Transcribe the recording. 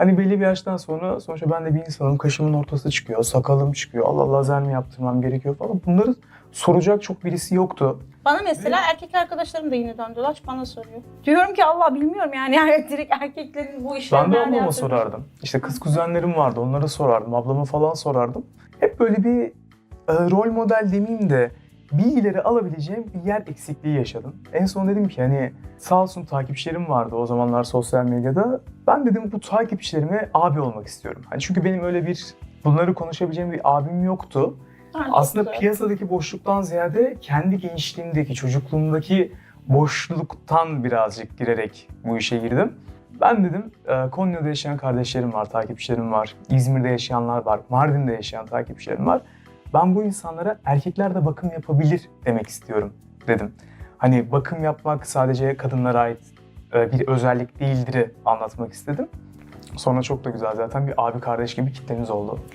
Hani belli bir yaştan sonra sonuçta ben de bir insanım. Kaşımın ortası çıkıyor, sakalım çıkıyor. Allah lazer mi yaptırmam gerekiyor falan. Bunları soracak çok birisi yoktu. Bana mesela erkek arkadaşlarım da yine döndüler bana soruyor. Diyorum ki Allah bilmiyorum yani, yani direkt erkeklerin bu işleri Ben de ablama yaptığını- sorardım. İşte kız kuzenlerim vardı, onlara sorardım. Ablama falan sorardım. Hep böyle bir e, rol model demeyeyim de bilgileri alabileceğim bir yer eksikliği yaşadım. En son dedim ki hani sağ olsun takipçilerim vardı o zamanlar sosyal medyada. Ben dedim bu takipçilerime abi olmak istiyorum. Hani çünkü benim öyle bir bunları konuşabileceğim bir abim yoktu. Çok Aslında güzel. piyasadaki boşluktan ziyade kendi gençliğimdeki, çocukluğumdaki boşluktan birazcık girerek bu işe girdim. Ben dedim e, Konya'da yaşayan kardeşlerim var, takipçilerim var. İzmir'de yaşayanlar var, Mardin'de yaşayan takipçilerim var. Ben bu insanlara erkekler de bakım yapabilir demek istiyorum dedim. Hani bakım yapmak sadece kadınlara ait e, bir özellik değildir'i anlatmak istedim. Sonra çok da güzel zaten bir abi kardeş gibi kitlemiz oldu.